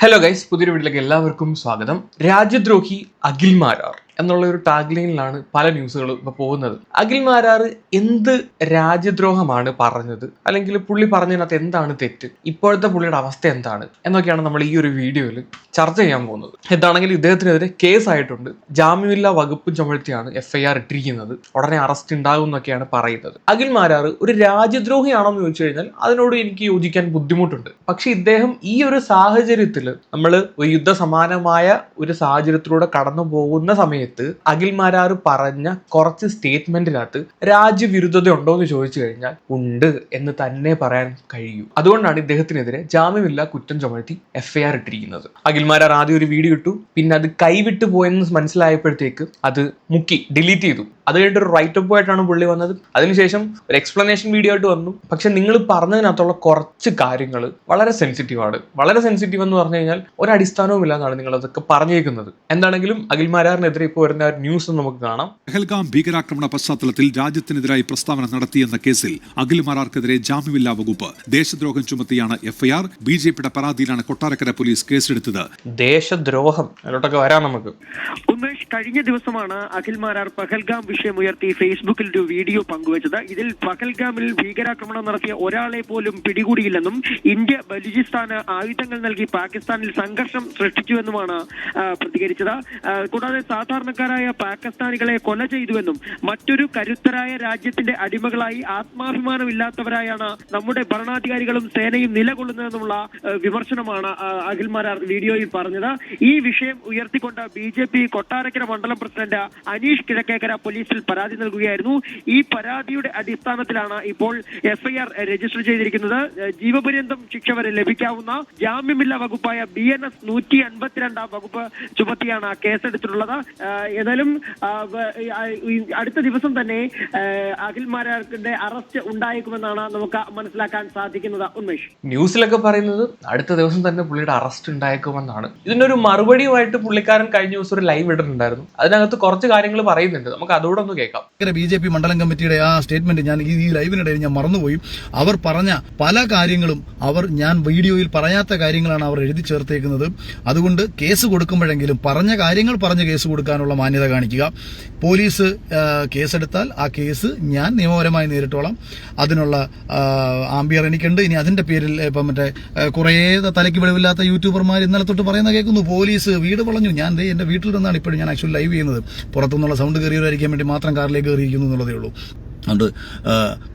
Hello guys പുതിയൊരു വീട്ടിലേക്ക് എല്ലാവർക്കും സ്വാഗതം. രാജ്യദ്രോഹി അഖിൽ മാരാർ എന്നുള്ള ഒരു ടാഗ്ലൈനിലാണ് പല ന്യൂസുകളും ഇപ്പൊ പോകുന്നത്. അഖിൽ മാരാർ എന്ത് രാജ്യദ്രോഹമാണ് പറഞ്ഞത്? അല്ലെങ്കിൽ പുള്ളി പറഞ്ഞതിനകത്ത് എന്താണ് തെറ്റ്? ഇപ്പോഴത്തെ പുള്ളിയുടെ അവസ്ഥ എന്താണ്? എന്നൊക്കെയാണ് നമ്മൾ ഈ ഒരു വീഡിയോയിൽ ചർച്ച ചെയ്യാൻ പോകുന്നത്. എന്താണെങ്കിൽ ഇദ്ദേഹത്തിനെതിരെ കേസ് ആയിട്ടുണ്ട് ജാമ്യമില്ലാ വകുപ്പും ചുമഴ്ത്തിയാണ് എഫ് ഐ ആർ ഇട്ടിരിക്കുന്നത്. ഉടനെ അറസ്റ്റ് ഉണ്ടാകും എന്നൊക്കെയാണ് പറയുന്നത്. അഖിൽ മാരാർ ഒരു രാജ്യദ്രോഹിയാണോ എന്ന് ചോദിച്ചു കഴിഞ്ഞാൽ അതിനോട് എനിക്ക് യോജിക്കാൻ ബുദ്ധിമുട്ടുണ്ട്. പക്ഷെ ഇദ്ദേഹം ഈ ഒരു സാഹചര്യത്തിൽ നമ്മൾ യുദ്ധസമാനമായ ഒരു സാഹചര്യത്തിലൂടെ കടന്നു പോകുന്ന സമയത്ത് അഖിൽ മാരാർ പറഞ്ഞ കുറച്ച് സ്റ്റേറ്റ്മെന്റിനകത്ത് രാജ്യവിരുദ്ധത ഉണ്ടോ എന്ന് ചോദിച്ചു കഴിഞ്ഞാൽ ഉണ്ട് എന്ന് തന്നെ പറയാൻ കഴിയൂ. അതുകൊണ്ടാണ് ഇദ്ദേഹത്തിനെതിരെ ജാമ്യമില്ലാ കുറ്റം ചുമത്തി എഫ്ഐആർ ഇട്ടിരിക്കുന്നത്. അഖിൽ മാരാർ ആദ്യം ഒരു വീഡിയോ ഇട്ടു പിന്നെ അത് കൈവിട്ടു പോയെന്ന് മനസ്സിലായപ്പോഴത്തേക്ക് അത് മുക്കി ഡിലീറ്റ് ചെയ്തു. അത് കഴിഞ്ഞിട്ട് ഒരു റൈറ്റ് അപ്പ് ആയിട്ടാണ് പുള്ളി വന്നത്. അതിനുശേഷം ഒരു എക്സ്പ്ലനേഷൻ വീഡിയോ ആയിട്ട് വന്നു. പക്ഷെ നിങ്ങൾ പറഞ്ഞതിനകത്തുള്ള കുറച്ച് കാര്യങ്ങൾ വളരെ സെൻസിറ്റീവ് ആണ്. വളരെ സെൻസിറ്റീവ് എന്ന് പറഞ്ഞു കഴിഞ്ഞാൽ ഒരടിസ്ഥാനവും ഇല്ലാന്നാണ് നിങ്ങൾ അതൊക്കെ പറഞ്ഞേക്കുന്നത്. എന്താണെങ്കിലും അഖിൽ മാരാറിനെതിരെ ഇപ്പോൾ വരുന്ന ഒരു ന്യൂസ് നമുക്ക് കാണാം. പെഹൽഗാം ഭീകരാക്രമണ പശ്ചാത്തലത്തിൽ രാജ്യത്തിനെതിരായി പ്രസ്താവന നടത്തിയെന്ന കേസിൽ അഖിൽ മാരാർക്കെതിരെ ജാമ്യമില്ലാ വകുപ്പ് ദേശദ്രോഹം ചുമത്തിയാണ് എഫ്ഐആർ. ബി ജെ പിയുടെ പരാതിയിലാണ് കൊട്ടാരക്കര പോലീസ് കേസെടുത്തത്. ദേശദ്രോഹം. അതിലോട്ടൊക്കെ വരാം നമുക്ക്. ഉമേഷ് കഴിഞ്ഞ ദിവസമാണ് അഖിൽ മാരാർ പഹൽഗാം വിഷയം ഉയർത്തി ഫേസ്ബുക്കിൽ ഒരു വീഡിയോ പങ്കുവച്ചത്. ഇതിൽ പഹൽഗാമിൽ ഭീകരാക്രമണം നടത്തിയ ഒരാളെ പോലും പിടികൂടിയില്ലെന്നും ഇന്ത്യ ബലൂചിസ്ഥാന് ആയുധങ്ങൾ നൽകി പാകിസ്ഥാനിൽ സംഘർഷം സൃഷ്ടിച്ചുവെന്നുമാണ് പ്രതികരിച്ചത്. കൂടാതെ കൂടാതെ സാധാരണക്കാരായ പാകിസ്ഥാനികളെ കൊല ചെയ്തുവെന്നും മറ്റൊരു കരുത്തരായ രാജ്യത്തിന്റെ അടിമകളായി ആത്മാഭിമാനമില്ലാത്തവരായാണ് നമ്മുടെ ഭരണാധികാരികളും സേനയും നിലകൊള്ളുന്നതെന്നുള്ള വിമർശനമാണ് ആ, അഖിൽ മാരാർ വീഡിയോയിൽ പറഞ്ഞത്. ഈ വിഷയം ഉയർത്തിക്കൊണ്ട് ബി ജെ പി കൊട്ടാരക്കര മണ്ഡലം പ്രസിഡന്റ് അനീഷ് കിഴക്കേക്കര പോലീസിൽ പരാതി നൽകുകയായിരുന്നു. ഈ പരാതിയുടെ അടിസ്ഥാനത്തിലാണ് ഇപ്പോൾ എഫ്ഐആർ രജിസ്റ്റർ ചെയ്തിരിക്കുന്നത്. ജീവപര്യന്തം ശിക്ഷ വരെ ലഭിക്കാവുന്ന ജാമ്യമില്ല വകുപ്പായ ബി എൻ എസ് നൂറ്റി അൻപത്തിരണ്ടാം വകുപ്പ് ചുമത്തിയാണ് കേസെടുത്തിട്ടുള്ളത്. ഏതായാലും അടുത്ത ദിവസം തന്നെ അഖിൽമാരുടെ അറസ്റ്റ് ഉണ്ടായേക്കുമെന്നാണ് നമുക്ക് മനസ്സിലാക്കാൻ സാധിക്കുന്നത്. ഉന്മേഷ്. ന്യൂസിലൊക്കെ പറയുന്നത് അടുത്ത ദിവസം തന്നെ പുള്ളിയുടെ അറസ്റ്റ് ഉണ്ടായേക്കുമെന്നാണ്. ഇതിനൊരു മറുപടിയുമായിട്ട് പുള്ളിക്കാരൻ കഴിഞ്ഞ ദിവസം ഒരു ലൈവ് ഇടുന്നുണ്ടായിരുന്നു അതിനകത്ത് കുറച്ച് കാര്യങ്ങൾ പറയുന്നുണ്ട്. നമുക്ക് അതോടെ ഒന്ന് കേൾക്കാം ബി ജെ പി മണ്ഡലം കമ്മിറ്റിയുടെ ആ സ്റ്റേറ്റ്മെന്റ് ഞാൻ ഈ ലൈവിനിടയിൽ ഞാൻ മറന്നുപോയി. അവർ പറഞ്ഞ പല കാര്യങ്ങളും അവർ ഞാൻ വീഡിയോയിൽ പറയാത്ത കാര്യങ്ങളാണ് അവർ എഴുതി ചേർത്തേക്കുന്നത്. അതുകൊണ്ട് കേസ് കൊടുക്കുമ്പോഴെങ്കിലും പറഞ്ഞ കാര്യങ്ങൾ പറഞ്ഞ് കേസ് കൊടുക്കാനുള്ള മാന്യത കാണിക്കുക. പോലീസ് കേസെടുത്താൽ ആ കേസ് ഞാൻ നിയമപരമായി നേരിട്ടോളാം. അതിനുള്ള ആംബിയർ എനിക്കുണ്ട്. ഇനി അതിന്റെ പേരിൽ ഇപ്പം മറ്റേ കുറേ തലയ്ക്ക് വെളിവില്ലാത്ത യൂട്യൂബർമാർ ഇന്നലെ തൊട്ട് പറയുന്ന കേൾക്കുന്നു. പോലീസ് വീട് വളഞ്ഞു. ഞാൻ ദേ എന്റെ വീട്ടിൽ നിന്നാണ് ഇപ്പോഴും ഞാൻ ആക്ച്വലി ലൈവ് ചെയ്യുന്നത്. പുറത്തുനിന്നുള്ള സൗണ്ട് കയറിയവരായിരിക്കാൻ വേണ്ടി മാത്രം കാറിലേക്ക് കയറിയിരിക്കുന്നു എന്നുള്ളതേ ഉള്ളൂ. അതുകൊണ്ട്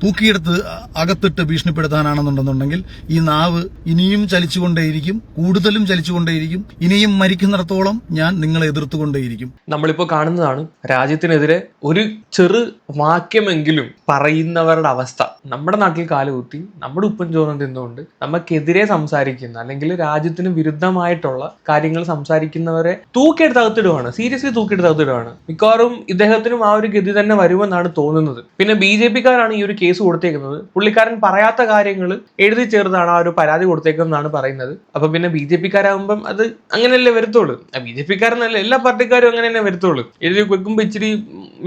തൂക്കിയെടുത്ത് അകത്തിട്ട് ഭീഷണിപ്പെടുത്താനാണെന്നുണ്ടെന്നുണ്ടെങ്കിൽ ഈ നാവ് ഇനിയും ചലിച്ചുകൊണ്ടേയിരിക്കും കൂടുതലും ചലിച്ചുകൊണ്ടേയിരിക്കും ഇനിയും മരിക്കുന്നിടത്തോളം ഞാൻ നിങ്ങളെ എതിർത്തുകൊണ്ടേയിരിക്കും. നമ്മളിപ്പോൾ കാണുന്നതാണ് രാജ്യത്തിനെതിരെ ഒരു ചെറു വാക്യമെങ്കിലും പറയുന്നവരുടെ അവസ്ഥ. നമ്മുടെ നാട്ടിൽ കാലുകുത്തി നമ്മുടെ ഉപ്പൻ ചോദനം തിന്നുകൊണ്ട് നമുക്കെതിരെ സംസാരിക്കുന്ന അല്ലെങ്കിൽ രാജ്യത്തിന് വിരുദ്ധമായിട്ടുള്ള കാര്യങ്ങൾ സംസാരിക്കുന്നവരെ തൂക്കിയെടുത്ത് അകത്തിടുവാണ്. സീരിയസ്ലി തൂക്കിയെടുത്ത് അകത്തിടുവാണ്. മിക്കവാറും ഇദ്ദേഹത്തിനും ആ ഒരു ഗതി തന്നെ വരുമെന്നാണ് തോന്നുന്നത്. പിന്നെ ബി ജെ പിക്കാരാണ് ഈ ഒരു കേസ് കൊടുത്തേക്കുന്നത്. പുള്ളിക്കാരൻ പറയാത്ത കാര്യങ്ങൾ എഴുതി ചേർത്താണ് ആ ഒരു പരാതി കൊടുത്തേക്കുന്നതാണ് പറയുന്നത്. അപ്പൊ പിന്നെ ബി ജെ പിക്കാരാകുമ്പം അത് അങ്ങനെയല്ലേ വരത്തുള്ളൂ. ബി ജെ പിക്കാരെന്നല്ല എല്ലാ പാർട്ടിക്കാരും അങ്ങനെ തന്നെ വരത്തുള്ളൂ. എഴുതി വെക്കുമ്പോൾ ഇച്ചിരി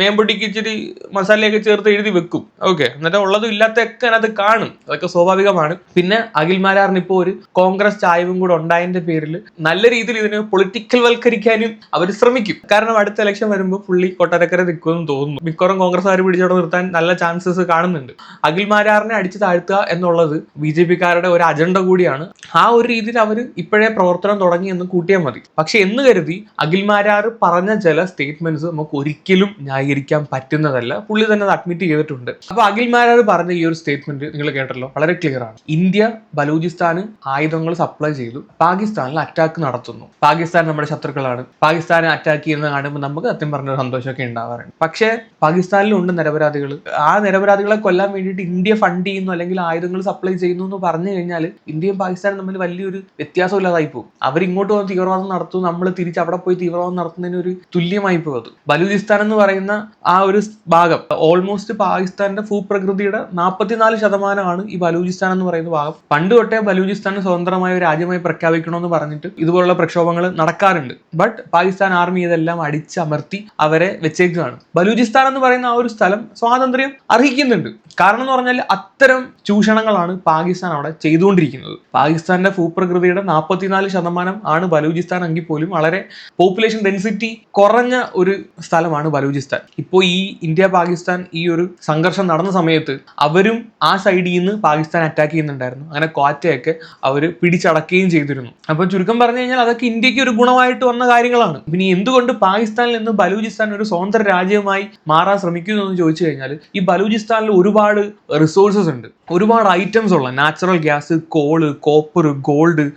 മേമ്പൊടിക്ക് ഇച്ചിരി മസാലയൊക്കെ ചേർത്ത് എഴുതി വെക്കും. ഓക്കെ എന്നിട്ട് ഉള്ളതും ഇല്ലാത്തൊക്കെ അത് കാണും. അതൊക്കെ സ്വാഭാവികമാണ്. പിന്നെ അഖിൽ മാരാറിന് ഇപ്പോൾ ഒരു കോൺഗ്രസ് ചായവും കൂടെ ഉണ്ടായതിന്റെ പേരിൽ നല്ല രീതിയിൽ ഇതിനെ പൊളിറ്റിക്കൽ വൽക്കരിക്കാനും അവർ ശ്രമിക്കും. കാരണം അടുത്ത ഇലക്ഷൻ വരുമ്പോൾ പുള്ളി കൊട്ടാരക്കര നിൽക്കുമെന്ന് തോന്നുന്നു. മിക്കവാറും കോൺഗ്രസ് ആര് പിടിച്ചോടെ നിർത്താൻ നല്ല ചാൻസസ് കാണുന്നുണ്ട്. അഖിൽ മാരാറിനെ അടിച്ചു താഴ്ത്തുക എന്നുള്ളത് ബി ജെ പിക്കാരുടെ ഒരു അജണ്ട കൂടിയാണ്. ആ ഒരു രീതിയിൽ അവർ ഇപ്പോഴേ പ്രവർത്തനം തുടങ്ങി എന്ന് കൂട്ടിയാൽ മതി. പക്ഷെ എന്ന് കരുതി അഖിൽ മാരാർ പറഞ്ഞ ചില സ്റ്റേറ്റ്മെന്റ്സ് നമുക്ക് ഒരിക്കലും ന്യായീകരിക്കാൻ പറ്റുന്നതല്ല. പുള്ളി തന്നെ അത് അഡ്മിറ്റ് ചെയ്തിട്ടുണ്ട്. അപ്പൊ അഖിൽ മാരാർ പറഞ്ഞ ഈ ഒരു സ്റ്റേറ്റ്മെന്റ് നിങ്ങൾ കേട്ടല്ലോ. വളരെ ക്ലിയർ ആണ്. ഇന്ത്യ ബലൂചിസ്ഥാന് ആയുധങ്ങൾ സപ്ലൈ ചെയ്തു. പാകിസ്ഥാനിൽ അറ്റാക്ക് നടത്തുന്നു. പാകിസ്ഥാൻ നമ്മുടെ ശത്രുക്കളാണ്. പാകിസ്ഥാനെ അറ്റാക്ക് ചെയ്യുന്നത് കാണുമ്പോൾ നമുക്ക് സത്യം പറഞ്ഞ സന്തോഷമൊക്കെ ഉണ്ടാവാറുണ്ട്. പക്ഷേ പാകിസ്ഥാനിലുണ്ട് നിരപരാധികൾ ആ നിരപരാധികളെ കൊല്ലാൻ വേണ്ടിയിട്ട് ഇന്ത്യ ഫണ്ട് ചെയ്യുന്നു അല്ലെങ്കിൽ ആയുധങ്ങൾ സപ്ലൈ ചെയ്യുന്നു എന്ന് പറഞ്ഞു കഴിഞ്ഞാൽ ഇന്ത്യയും പാകിസ്ഥാനും തമ്മിൽ വലിയൊരു വ്യത്യാസമില്ലാതായി പോകും. അവർ ഇങ്ങോട്ട് വന്ന് തീവ്രവാദം നടത്തും നമ്മൾ തിരിച്ച് അവിടെ പോയി തീവ്രവാദം നടത്തുന്നതിന് ഒരു തുല്യമായി പോകും. അത് ബലൂചിസ്ഥാൻ എന്ന് പറയുന്ന ആ ഒരു ഭാഗം ഓൾമോസ്റ്റ് പാകിസ്ഥാന്റെ ഭൂപ്രകൃതിയുടെ നാൽപ്പത്തിനാല് ശതമാനമാണ് ഈ ബലൂചിസ്ഥാൻ എന്ന് പറയുന്ന ഭാഗം. പണ്ട് തൊട്ടേ ബലൂചിസ്ഥാൻ സ്വതന്ത്രമായ രാജ്യമായി പ്രഖ്യാപിക്കണമെന്ന് പറഞ്ഞിട്ട് ഇതുപോലുള്ള പ്രക്ഷോഭങ്ങൾ നടക്കാറുണ്ട്. ബട്ട് പാകിസ്ഥാൻ ആർമി ഇതെല്ലാം അടിച്ചമർത്തി അവരെ വെച്ചേക്കുകയാണ്. ബലൂചിസ്ഥാൻ എന്ന് പറയുന്ന ആ ഒരു സ്ഥലം സ്വാതന്ത്ര്യ സ്വാതന്ത്ര്യം അർഹിക്കുന്നുണ്ട്. കാരണം എന്ന് പറഞ്ഞാൽ അത്തരം ചൂഷണങ്ങളാണ് പാകിസ്ഥാൻ അവിടെ ചെയ്തുകൊണ്ടിരിക്കുന്നത്. പാകിസ്ഥാന്റെ ഭൂപ്രകൃതിയുടെ നാൽപ്പത്തിനാല് ശതമാനം ആണ് ബലൂചിസ്ഥാൻ എങ്കിൽ പോലും വളരെ പോപ്പുലേഷൻ ഡെൻസിറ്റി കുറഞ്ഞ ഒരു സ്ഥലമാണ് ബലൂചിസ്ഥാൻ. ഇപ്പോൾ ഈ ഇന്ത്യ പാകിസ്ഥാൻ ഈ ഒരു സംഘർഷം നടന്ന സമയത്ത് അവരും ആ സൈഡിൽ നിന്ന് പാകിസ്ഥാൻ അറ്റാക്ക് ചെയ്യുന്നുണ്ടായിരുന്നു. അങ്ങനെ ക്വാറ്റയൊക്കെ അവർ പിടിച്ചടക്കുകയും ചെയ്തിരുന്നു. അപ്പോൾ ചുരുക്കം പറഞ്ഞു കഴിഞ്ഞാൽ അതൊക്കെ ഇന്ത്യയ്ക്ക് ഒരു ഗുണമായിട്ട് വന്ന കാര്യങ്ങളാണ്. പിന്നെ എന്തുകൊണ്ട് പാകിസ്ഥാനിൽ നിന്ന് ബലൂചിസ്ഥാൻ ഒരു സ്വതന്ത്ര രാജ്യമായി മാറാൻ ശ്രമിക്കുന്നു എന്ന് ചോദിച്ചു കഴിഞ്ഞാൽ ഈ ബലൂചിസ്ഥാനിൽ ഒരുപാട് റിസോഴ്സസ് ഉണ്ട്. ഒരുപാട് ഐറ്റംസ് ഉള്ള natural gas coal copper gold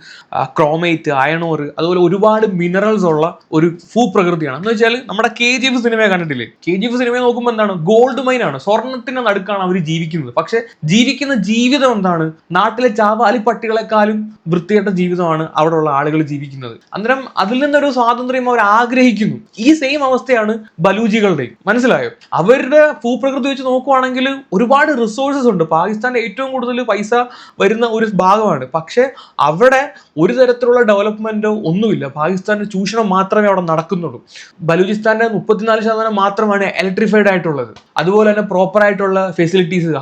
chromate iron ore അതുപോലെ ഒരുപാട് മിനറൽസ് ഉള്ള ഒരു ഫൂ പ്രകൃതിയാണ്. എന്ന് വെച്ചാൽ നമ്മുടെ കെ ജി എഫ് സിനിമയെ കണ്ടിട്ടില്ലേ? കെ ജി എഫ് സിനിമയെ നോക്കുമ്പോൾ എന്താണ്? ഗോൾഡ് മൈൻ ആണ്. സ്വർണത്തിന്റെ നടുക്കാണ് അവർ ജീവിക്കുന്നത്. പക്ഷെ ജീവിക്കുന്ന ജീവിതം എന്താണ്? നാട്ടിലെ ചാവാലി പട്ടികളെക്കാളും വൃത്തികെട്ട ജീവിതമാണ് അവിടെ ഉള്ള ആളുകൾ ജീവിക്കുന്നത്. അന്നേരം അതിൽ നിന്നൊരു സ്വാതന്ത്ര്യം അവർ ആഗ്രഹിക്കുന്നു. ഈ സെയിം അവസ്ഥയാണ് ബലൂജികളുടെയും മനസ്സിലായോ? അവരുടെ ഭൂപ്രകൃതി വെച്ച് നോക്കുവാണെങ്കിൽ ഒരുപാട് റിസോഴ്സസ് ഉണ്ട്. പാകിസ്ഥാന്റെ ഏറ്റവും കൂടുതൽ പൈസ വരുന്ന ഒരു ഭാഗമാണ്. പക്ഷേ അവിടെ ഒരു തരത്തിലുള്ള ഡെവലപ്മെന്റോ ഒന്നുമില്ല. പാകിസ്ഥാന്റെ ചൂഷണം മാത്രമേ അവിടെ നടക്കുന്നുള്ളൂ. ബലൂചിസ്ഥാന്റെ മുപ്പത്തിനാല് ശതമാനം മാത്രമാണ് ഇലക്ട്രിഫൈഡ് ആയിട്ടുള്ളത്. അതുപോലെ തന്നെ പ്രോപ്പർ ആയിട്ടുള്ള ഫെസിലിറ്റീസ്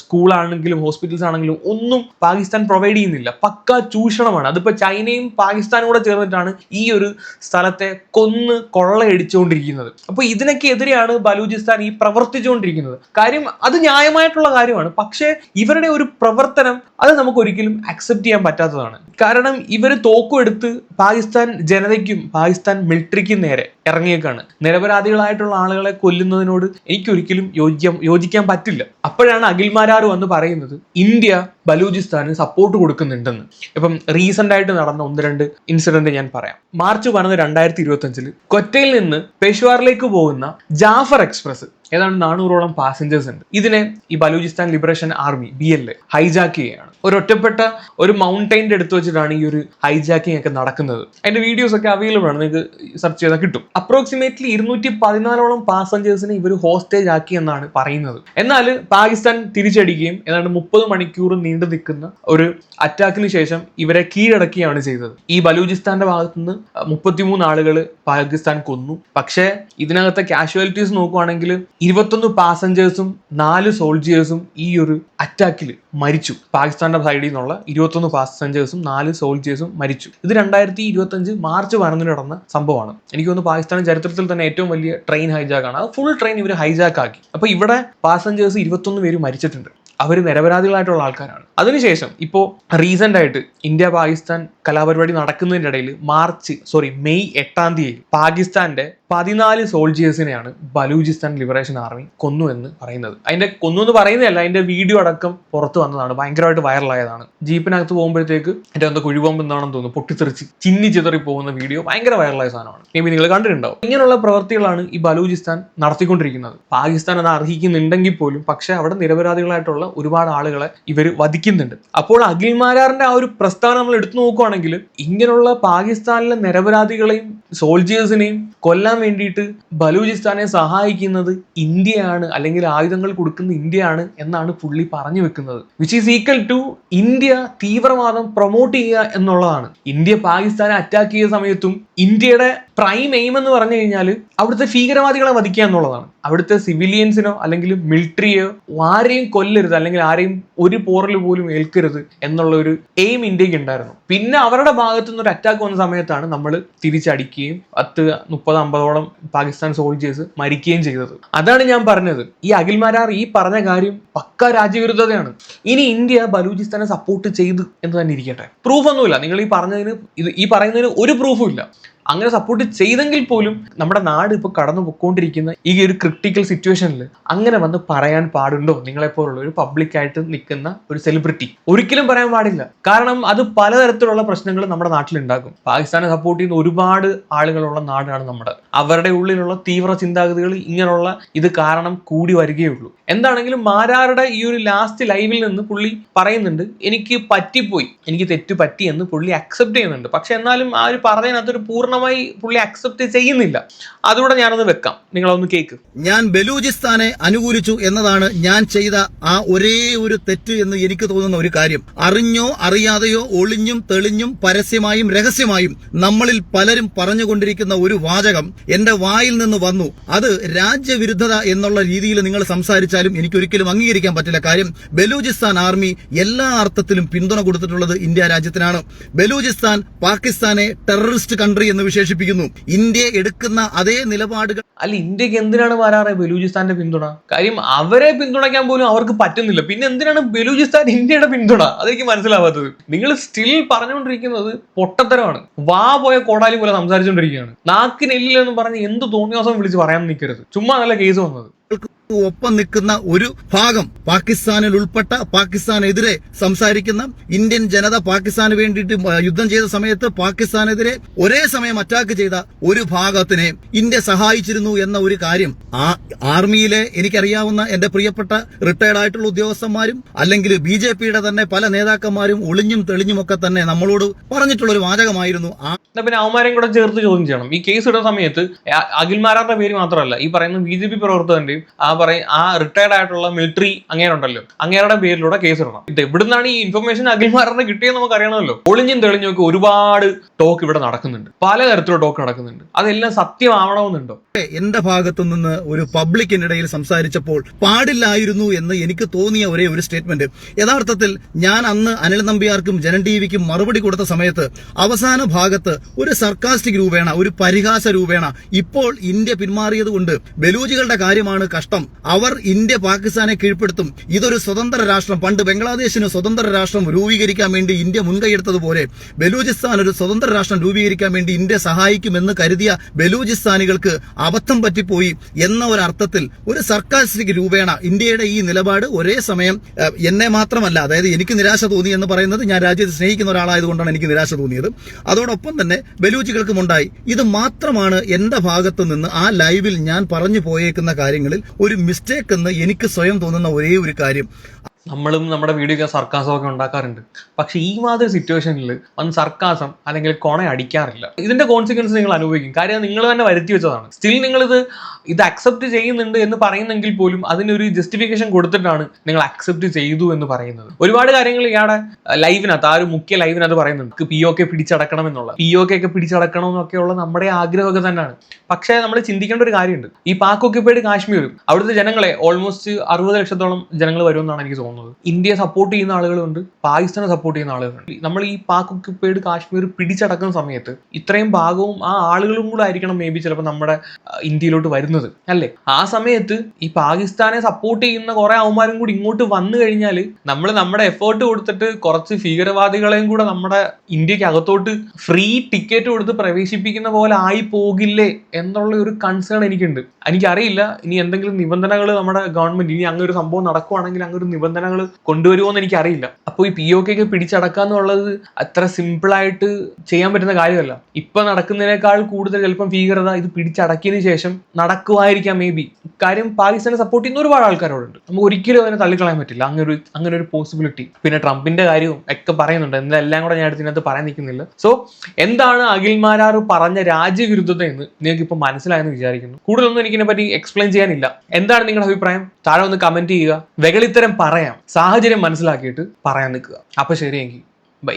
സ്കൂളാണെങ്കിലും ഹോസ്പിറ്റൽസ് ആണെങ്കിലും ഒന്നും പാകിസ്ഥാൻ പ്രൊവൈഡ് ചെയ്യുന്നില്ല. പക്ക ചൂഷണമാണ്. അതിപ്പോൾ ചൈനയും പാകിസ്ഥാനും കൂടെ ചേർന്നിട്ടാണ് ഈ ഒരു സ്ഥലത്തെ കൊന്ന് കൊള്ളയടിച്ചുകൊണ്ടിരിക്കുന്നത്. അപ്പോൾ ഇതിനൊക്കെ എതിരെയാണ് ബലൂചിസ്ഥാൻ ഈ പ്രവർത്തിച്ചുകൊണ്ടിരിക്കുന്നത്. കാര്യം അത് ന്യായമായിട്ടുള്ള കാര്യമാണ്. പക്ഷേ ഇവരുടെ ഒരു പ്രവർത്തനം അത് നമുക്ക് ഒരിക്കലും അക്സെപ്റ്റ് ചെയ്യാൻ പറ്റാത്തതാണ്. കാരണം ഇവർ തോക്കും എടുത്ത് പാകിസ്ഥാൻ ജനതയ്ക്കും പാകിസ്ഥാൻ മിലിറ്ററിക്കും നേരെ ഇറങ്ങിയേക്കാണ്. നിരപരാധികളായിട്ടുള്ള ആളുകളെ കൊല്ലുന്നതിനോട് എനിക്കൊരിക്കലും യോജിക്കാൻ യോജിക്കാൻ പറ്റില്ല. അപ്പോഴാണ് അഖിൽമാരാർ വന്ന് പറയുന്നത് ഇന്ത്യ ബലൂചിസ്ഥാന് സപ്പോർട്ട് കൊടുക്കുന്നുണ്ടെന്ന്. ഇപ്പം റീസെന്റ് ആയിട്ട് നടന്ന ഒന്ന് രണ്ട് ഇൻസിഡന്റ് ഞാൻ പറയാം. മാർച്ച് പതിനൊന്ന് രണ്ടായിരത്തി ഇരുപത്തി അഞ്ചിൽ കൊറ്റയിൽ നിന്ന് പെഷ്വാറിലേക്ക് പോകുന്ന ജാഫർ എക്സ്പ്രസ് ഏതാണ്ട് നാനൂറോളം പാസഞ്ചേഴ്സ് ഉണ്ട്. ഇതിനെ ഈ Balochistan Liberation Army B L hijack ചെയ്യുകയാണ്. ഒരു ഒറ്റപ്പെട്ട ഒരു മൗണ്ടൈന്റെ അടുത്ത് വെച്ചിട്ടാണ് ഈ ഒരു ഹൈജാക്കിംഗ് ഒക്കെ നടക്കുന്നത്. അതിന്റെ വീഡിയോസ് ഒക്കെ അവൈലബിൾ ആണ് നിങ്ങൾക്ക് സെർച്ച് ചെയ്താൽ കിട്ടും. അപ്രോക്സിമേറ്റ്ലി ഇരുന്നൂറ്റി പതിനാലോളം പാസഞ്ചേഴ്സിനെ ഇവർ ഹോസ്റ്റേജ് ആക്കി എന്നാണ് പറയുന്നത്. എന്നാൽ പാകിസ്ഥാൻ തിരിച്ചടിക്കുകയും ഏതാണ്ട് മുപ്പത് മണിക്കൂർ നീണ്ടു നിൽക്കുന്ന ഒരു അറ്റാക്കിന് ശേഷം ഇവരെ കീഴടക്കുകയാണ് ചെയ്തത്. ഈ ബലൂചിസ്ഥാന്റെ ഭാഗത്തു നിന്ന് മുപ്പത്തിമൂന്ന് ആളുകൾ പാകിസ്ഥാൻ കൊന്നു. പക്ഷേ ഇതിനകത്തെ കാഷ്വാലിറ്റീസ് നോക്കുവാണെങ്കിൽ ഇരുപത്തൊന്ന് പാസഞ്ചേഴ്സും നാല് സോൾജിയേഴ്സും ഈ ഒരു അറ്റാക്കിൽ മരിച്ചു. പാകിസ്ഥാന്റെ സൈഡിൽ നിന്നുള്ള ഇരുപത്തൊന്ന് പാസഞ്ചേഴ്സും നാല് സോൾജേഴ്സും മരിച്ചു. ഇത് രണ്ടായിരത്തി ഇരുപത്തി അഞ്ച് മാർച്ച് പതിനൊന്നിന് നടന്ന സംഭവമാണ്. എനിക്ക് തോന്നുന്നു പാകിസ്ഥാൻ ചരിത്രത്തിൽ തന്നെ ഏറ്റവും വലിയ ട്രെയിൻ ഹൈജാക്ക് ആണ്. അത് ഫുൾ ട്രെയിൻ ഇവർ ഹൈജാക്ക് ആക്കി. അപ്പൊ ഇവിടെ പാസഞ്ചേഴ്സ് ഇരുപത്തൊന്ന് പേര് മരിച്ചിട്ടുണ്ട്. അവർ നിരപരാധികളായിട്ടുള്ള ആൾക്കാരാണ്. അതിനുശേഷം ഇപ്പോൾ റീസെന്റ് ആയിട്ട് ഇന്ത്യ പാകിസ്ഥാൻ കലാപരിപാടി നടക്കുന്നതിന്റെ ഇടയിൽ മാർച്ച് സോറി മെയ് എട്ടാം തീയതി പാകിസ്ഥാന്റെ പതിനാല് സോൾജിയേഴ്സിനെയാണ് ബലൂചിസ്ഥാൻ ലിബറേഷൻ ആർമി കൊന്നു എന്ന് പറയുന്നത്. അതിന്റെ കൊന്നു എന്ന് പറയുന്നതല്ല അതിന്റെ വീഡിയോ അടക്കം പുറത്തു വന്നതാണ്. ഭയങ്കരമായിട്ട് വൈറലായതാണ് ജീപ്പിനകത്ത് പോകുമ്പോഴത്തേക്ക് എന്റെ എന്തോ കുഴിബോംബ് എന്താണെന്ന് തോന്നുന്നു പൊട്ടിത്തെറിച്ച് ചിന്നി ചിതറി പോകുന്ന വീഡിയോ ഭയങ്കര വൈറലായ സാധനമാണ്. ഇനി നിങ്ങൾ കണ്ടിട്ടുണ്ടാവും. ഇങ്ങനെയുള്ള പ്രവർത്തികളാണ് ഈ ബലൂചിസ്ഥാൻ നടത്തിക്കൊണ്ടിരിക്കുന്നത്. പാകിസ്ഥാൻ അത് അർഹിക്കുന്നുണ്ടെങ്കിൽ പോലും പക്ഷേ അവിടെ നിരപരാധികളായിട്ടുള്ള ഒരുപാട് ആളുകളെ ഇവർ വധിക്കുന്നുണ്ട്. അപ്പോൾ അഖിൽമാരാറിന്റെ ആ ഒരു പ്രസ്താവന നമ്മൾ എടുത്തു നോക്കുവാണെങ്കിൽ ഇങ്ങനെയുള്ള പാകിസ്ഥാനിലെ നിരപരാധികളെയും സോൾജിയേഴ്സിനെയും കൊല്ലാൻ വേണ്ടിയിട്ട് ബലൂചിസ്ഥാനെ സഹായിക്കുന്നത് ഇന്ത്യയാണ് അല്ലെങ്കിൽ ആയുധങ്ങൾ കൊടുക്കുന്ന ഇന്ത്യയാണ് എന്നാണ് പുള്ളി പറഞ്ഞു വെക്കുന്നത്. Which is equal to India തീവ്രവാദം പ്രൊമോട്ട് ചെയ്യുക എന്നുള്ളതാണ്. ഇന്ത്യ പാകിസ്ഥാനെ അറ്റാക്ക് ചെയ്ത സമയത്തും ഇന്ത്യയുടെ പ്രൈം എയിം എന്ന് പറഞ്ഞു കഴിഞ്ഞാൽ അവിടുത്തെ ഭീകരവാദികളെ വധിക്കുക എന്നുള്ളതാണ്. അവിടുത്തെ സിവിലിയൻസിനോ അല്ലെങ്കിൽ മിലിറ്ററിയോ ആരെയും കൊല്ലരുത് അല്ലെങ്കിൽ ആരെയും ഒരു പോറൽ പോലും ഏൽക്കരുത് എന്നുള്ള ഒരു എയിം ഇന്ത്യയ്ക്ക് ഉണ്ടായിരുന്നു. പിന്നെ അവരുടെ ഭാഗത്തു നിന്ന് ഒരു അറ്റാക്ക് വന്ന സമയത്താണ് നമ്മൾ തിരിച്ചടിക്കുകയും പത്ത് മുപ്പത് അമ്പതോളം പാകിസ്ഥാൻ സോൾജേഴ്സ് മരിക്കുകയും ചെയ്തത്. അതാണ് ഞാൻ പറഞ്ഞത്. ഈ അഖിൽമാരാർ ഈ പറഞ്ഞ കാര്യം പക്ക രാജ്യവിരുദ്ധതയാണ്. ഇനി ഇന്ത്യ ബലൂചിസ്ഥാനെ സപ്പോർട്ട് ചെയ്തു എന്ന് തന്നെ ഇരിക്കട്ടെ. പ്രൂഫ് ഒന്നുമില്ല. നിങ്ങൾ ഈ പറഞ്ഞതിന് ഇത് ഈ പറയുന്നതിന് ഒരു പ്രൂഫും ഇല്ല. അങ്ങനെ സപ്പോർട്ട് ചെയ്തെങ്കിൽ പോലും നമ്മുടെ നാട് ഇപ്പോൾ കടന്നു പോയിക്കൊണ്ടിരിക്കുന്ന ഈ ഒരു ക്രിട്ടിക്കൽ സിറ്റുവേഷനിൽ അങ്ങനെ വന്ന് പറയാൻ പാടുണ്ടോ? നിങ്ങളെപ്പോലുള്ള ഒരു പബ്ലിക് ആയിട്ട് നിൽക്കുന്ന ഒരു സെലിബ്രിറ്റി ഒരിക്കലും പറയാൻ പാടില്ല. കാരണം അത് പലതരത്തിലുള്ള പ്രശ്നങ്ങൾ നമ്മുടെ നാട്ടിലുണ്ടാക്കും പാകിസ്ഥാനെ സപ്പോർട്ട് ചെയ്യുന്ന ഒരുപാട് ആളുകളുള്ള നാടാണ് നമ്മുടെ. അവരുടെ ഉള്ളിലുള്ള തീവ്ര ചിന്താഗതികൾ ഇങ്ങനെയുള്ള ഇത് കാരണം കൂടി വരികയുള്ളൂ. എന്താണെങ്കിലും മാരാരുടെ ഈ ഒരു ലാസ്റ്റ് ലൈവിൽ നിന്ന് പുള്ളി പറയുന്നുണ്ട് എനിക്ക് പറ്റിപ്പോയി. എനിക്ക് തെറ്റ് പറ്റി എന്ന് പുള്ളി അക്സെപ്റ്റ് ചെയ്യുന്നുണ്ട്. പക്ഷെ എന്നാലും ആ ഒരു പറഞ്ഞതിനകത്തൊരു പൂർണ പൂർണമായി പുള്ളി അക്സെപ്റ്റ് ചെയ്യുന്നില്ല. അതുകൂടെ ഞാനൊന്ന് വെക്കാം. നിങ്ങളൊന്ന് കേക്ക്. ഞാൻ ബലൂചിസ്ഥാനെ അനുകൂലിച്ചു എന്നതാണ് ഞാൻ ചെയ്ത ആ ഒരേ ഒരു തെറ്റ് എന്ന് എനിക്ക് തോന്നുന്ന ഒരു കാര്യം. അറിഞ്ഞോ അറിയാതെയോ ഒളിഞ്ഞും തെളിഞ്ഞും പരസ്യമായും രഹസ്യമായും നമ്മളിൽ പലരും പറഞ്ഞുകൊണ്ടിരിക്കുന്ന ഒരു വാചകം എന്റെ വായിൽ നിന്ന് വന്നു. അത് രാജ്യവിരുദ്ധത എന്നുള്ള രീതിയിൽ നിങ്ങൾ സംസാരിച്ചാലും എനിക്ക് ഒരിക്കലും അംഗീകരിക്കാൻ പറ്റില്ല കാര്യം. ബലൂചിസ്ഥാൻ ആർമി എല്ലാ അർത്ഥത്തിലും പിന്തുണ കൊടുത്തിട്ടുള്ളത് ഇന്ത്യ രാജ്യത്തിനാണ്. ബലൂചിസ്ഥാൻ പാകിസ്ഥാനെ ടെററിസ്റ്റ് കൺട്രി എന്ന് വിശേഷിപ്പിക്കുന്നു. ഇന്ത്യ എടുക്കുന്ന അതേ നിലപാടുകൾ അല്ല ഇന്ത്യയ്ക്ക് എന്തിനാണ് വരാറ് ബലൂചിസ്ഥാന്റെ പിന്തുണ? കാര്യം അവരെ പിന്തുണയ്ക്കാൻ പോലും അവർക്ക് പറ്റുന്നില്ല. പിന്നെ എന്തിനാണ് ബലൂചിസ്ഥാൻ ഇന്ത്യയുടെ പിന്തുണ? അതെനിക്ക് മനസ്സിലാവാത്തത്. നിങ്ങൾ സ്റ്റിൽ പറഞ്ഞുകൊണ്ടിരിക്കുന്നത് പൊട്ടത്തരമാണ്. വാ പോയ കോടാലി പോലെ സംസാരിച്ചുകൊണ്ടിരിക്കുകയാണ്. നാക്കിനെല്ലില്ലെന്ന് പറഞ്ഞ് എന്ത് തോന്നിയ ദിവസം വിളിച്ച് പറയാൻ നിൽക്കരുത്. ചുമ്മാ നല്ല കേസ് വന്നത്. ഒപ്പം നിൽക്കുന്ന ഒരു ഭാഗം പാകിസ്ഥാനിൽ ഉൾപ്പെട്ട പാകിസ്ഥാനെതിരെ സംസാരിക്കുന്ന ഇന്ത്യൻ ജനത പാകിസ്ഥാന് വേണ്ടിയിട്ട് യുദ്ധം ചെയ്ത സമയത്ത് പാകിസ്ഥാനെതിരെ ഒരേ സമയം അറ്റാക്ക് ചെയ്ത ഒരു ഭാഗത്തിനെ ഇന്ത്യ സഹായിച്ചിരുന്നു എന്ന ഒരു കാര്യം ആ ആർമിയിലെ എനിക്കറിയാവുന്ന എന്റെ പ്രിയപ്പെട്ട റിട്ടയർഡ് ആയിട്ടുള്ള ഉദ്യോഗസ്ഥന്മാരും അല്ലെങ്കിൽ ബി ജെ പിയുടെ തന്നെ പല നേതാക്കന്മാരും ഒളിഞ്ഞും തെളിഞ്ഞും ഒക്കെ തന്നെ നമ്മളോട് പറഞ്ഞിട്ടുള്ള ഒരു വാചകമായിരുന്നു പിന്നെ അവന്മാരെയും കൂടെ ചേർത്ത് ചോദ്യം ചെയ്യണം. ഈ കേസ് ഇടുന്ന സമയത്ത് അഖിൽമാരാറിന്റെ പേര് മാത്രമല്ല ഈ പറയുന്ന ബി ജെ പി പ്രവർത്തകന്റെയും ആ പറയും ആ റിട്ടയർഡ് ആയിട്ടുള്ള മിലിറ്ററി അങ്ങേരുണ്ടല്ലോ. അങ്ങേരുടെ പേരിലൂടെ കേസ് ഇടണം ഇത് എവിടുന്നാണ് ഈ ഇൻഫർമേഷൻ അഖിൽമാരാറിന് കിട്ടിയെന്ന് നമുക്ക് അറിയണമല്ലോ ഒളിഞ്ഞും തെളിഞ്ഞും ഒക്കെ ഒരുപാട് ടോക്ക് ഇവിടെ നടക്കുന്നുണ്ട്. പലതരത്തിലുള്ള ടോക്ക് നടക്കുന്നുണ്ട്. അതെല്ലാം സത്യമാവണമെന്നുണ്ടോ? എന്റെ ഭാഗത്തു നിന്ന് ഒരു പബ്ലിക്കിനിടയിൽ സംസാരിച്ചപ്പോൾ പാടില്ലായിരുന്നു എന്ന് എനിക്ക് തോന്നിയ ഒരേ ഒരു സ്റ്റേറ്റ്മെന്റ് യഥാർത്ഥത്തിൽ ഞാൻ അന്ന് അനിൽ നമ്പ്യാർക്കും ജനൻ ടി വിക്കും മറുപടി കൊടുത്ത സമയത്ത് അവസാന ഭാഗത്ത് ഒരു സർക്കാസ്റ്റിക് രൂപേണ ഒരു പരിഹാസ രൂപേണ ഇപ്പോൾ ഇന്ത്യ പിന്മാറിയത് കൊണ്ട് ബലൂജികളുടെ കാര്യമാണ് കഷ്ടം. അവർ ഇന്ത്യ പാകിസ്ഥാനെ കീഴ്പ്പെടുത്തും. ഇതൊരു സ്വതന്ത്ര രാഷ്ട്രം. പണ്ട് ബംഗ്ലാദേശിന് സ്വതന്ത്ര രാഷ്ട്രം രൂപീകരിക്കാൻ വേണ്ടി ഇന്ത്യ മുൻകൈയെടുത്തതുപോലെ ബലൂചിസ്ഥാൻ ഒരു സ്വതന്ത്ര രാഷ്ട്രം രൂപീകരിക്കാൻ വേണ്ടി ഇന്ത്യ സഹായിക്കുമെന്ന് കരുതിയ ബലൂചിസ്ഥാനികൾക്ക് അബദ്ധം പറ്റിപ്പോയി എന്ന ഒരു അർത്ഥത്തിൽ ഒരു സർക്കാസ്റ്റിക് രൂപേണ ഇന്ത്യയുടെ ഈ നിലപാട് ഒരേ സമയം എന്നെ മാത്രമല്ല അതായത് എനിക്ക് നിരാശ തോന്നി എന്ന് പറയുന്നത് ഞാൻ രാജ്യത്തെ സ്നേഹിക്കുന്ന ഒരാളായതുകൊണ്ടാണ് എനിക്ക് നിരാശ തോന്നിയത്. അതോടൊപ്പം തന്നെ ബലൂചികൾക്കും ഉണ്ടായി. ഇത് മാത്രമാണ് എന്റെ ഭാഗത്തു നിന്ന് ആ ലൈവിൽ ഞാൻ പറഞ്ഞു പോയേക്കുന്ന കാര്യങ്ങളിൽ ഒരു മിസ്റ്റേക്ക് എന്ന് എനിക്ക് സ്വയം തോന്നുന്ന ഒരേ ഒരു കാര്യം. നമ്മളും നമ്മുടെ വീഡിയോ സർക്കാസം ഒക്കെ ഉണ്ടാക്കാറുണ്ട്. പക്ഷെ ഈ മാതിരി സിറ്റുവേഷനിൽ വന്ന് സർക്കാസം അല്ലെങ്കിൽ കൊണ അടിക്കാറില്ല. ഇതിന്റെ കോൺസിക്വൻസ് നിങ്ങൾ അനുഭവിക്കും. കാര്യം നിങ്ങൾ തന്നെ വരുത്തി വെച്ചതാണ്. സ്റ്റിൽ നിങ്ങളിത് ഇത് ഇത് അക്സെപ്റ്റ് ചെയ്യുന്നുണ്ട് എന്ന് പറയുന്നെങ്കിൽ പോലും അതിനൊരു ജസ്റ്റിഫിക്കേഷൻ കൊടുത്തിട്ടാണ് നിങ്ങൾ അക്സെപ്റ്റ് ചെയ്തു എന്ന് പറയുന്നത്. ഒരുപാട് കാര്യങ്ങൾ ഇയാളുടെ ലൈവിനകത്ത് ആ ഒരു മുഖ്യ ലൈവിനകത്ത് പറയുന്നുണ്ട്. പി ഒ കെ പിടിച്ചടക്കണം എന്നുള്ള പി ഒ കെ ഒക്കെ പിടിച്ചടക്കണം എന്നൊക്കെയുള്ള നമ്മുടെ ആഗ്രഹമൊക്കെ തന്നെയാണ്. പക്ഷേ നമ്മൾ ചിന്തിക്കേണ്ട ഒരു കാര്യമുണ്ട്. ഈ പാക് ഒക്യുപ്പൈഡ് കാശ്മീർ അവിടുത്തെ ജനങ്ങളെ ഓൾമോസ്റ്റ് അറുപത് ലക്ഷത്തോളം ജനങ്ങൾ വരുമെന്നാണ് എനിക്ക് തോന്നുന്നത്. ഇന്ത്യയെ സപ്പോർട്ട് ചെയ്യുന്ന ആളുകളുണ്ട് പാകിസ്ഥാനെ സപ്പോർട്ട് ചെയ്യുന്ന ആളുകളുണ്ട്. നമ്മൾ ഈ പാക് ഒക്യുപ്പൈഡ് കാശ്മീർ പിടിച്ചടക്കുന്ന സമയത്ത് ഇത്രയും ഭാഗവും ആ ആളുകളും കൂടെ ആയിരിക്കണം മേ ബി ചിലപ്പോൾ നമ്മുടെ ഇന്ത്യയിലോട്ട് വരുന്നത് അല്ലേ? ആ സമയത്ത് ഈ പാകിസ്ഥാനെ സപ്പോർട്ട് ചെയ്യുന്ന കുറെ അവന്മാരും കൂടി ഇങ്ങോട്ട് വന്നു കഴിഞ്ഞാൽ നമ്മൾ നമ്മുടെ എഫേർട്ട് കൊടുത്തിട്ട് കുറച്ച് ഭീകരവാദികളെയും കൂടെ നമ്മുടെ ഇന്ത്യയ്ക്ക് അകത്തോട്ട് ഫ്രീ ടിക്കറ്റ് കൊടുത്ത് പ്രവേശിപ്പിക്കുന്ന പോലെ ആയി പോകില്ലേ എന്നുള്ള ഒരു കൺസേൺ എനിക്കുണ്ട്. എനിക്കറിയില്ല ഇനി എന്തെങ്കിലും നിബന്ധനകൾ നമ്മുടെ ഗവൺമെന്റ് ഇനി അങ്ങനെ ഒരു സംഭവം നടക്കുവാണെങ്കിൽ അങ്ങനെ ഒരു കൊണ്ടുവരുമോ എന്ന് എനിക്കറിയില്ല. അപ്പോൾ ഈ പി ഒ കെ പിടിച്ചടക്കുക എന്നുള്ളത് അത്ര സിമ്പിളായിട്ട് ചെയ്യാൻ പറ്റുന്ന കാര്യമല്ല. ഇപ്പൊ നടക്കുന്നതിനേക്കാൾ കൂടുതൽ ചിലപ്പം ഭീകരത ഇത് പിടിച്ചടക്കിയതിന് ശേഷം നടക്കുമായിരിക്കാം മേ ബി കാര്യം പാകിസ്ഥാനെ സപ്പോർട്ട് ചെയ്യുന്ന ഒരുപാട് ആൾക്കാരോടുണ്ട്. നമുക്ക് ഒരിക്കലും അതിനെ തള്ളിക്കളയാൻ പറ്റില്ല. അങ്ങനെ ഒരു അങ്ങനെ ഒരു പോസിബിലിറ്റി പിന്നെ ട്രംപിന്റെ കാര്യവും ഒക്കെ പറയുന്നുണ്ട്. എന്തെല്ലാം കൂടെ ഞാൻ ഇതിനകത്ത് പറയാൻ നിൽക്കുന്നില്ല. സോ എന്താണ് അഖിൽമാരാർ പറഞ്ഞ രാജ്യവിരുദ്ധത എന്ന് നിങ്ങൾക്ക് ഇപ്പൊ മനസ്സിലായെന്ന് വിചാരിക്കുന്നു. കൂടുതലൊന്നും എനിക്കിനെ പറ്റി എക്സ്പ്ലെയിൻ ചെയ്യാനില്ല. എന്താണ് നിങ്ങളുടെ അഭിപ്രായം? താഴെ ഒന്ന് കമന്റ് ചെയ്യുക. വെകളിത്തരം പറയാം. സാഹചര്യം മനസ്സിലാക്കിയിട്ട് പറയാൻ നിൽക്കുക. അപ്പൊ ശരിയെങ്കിൽ ബൈ.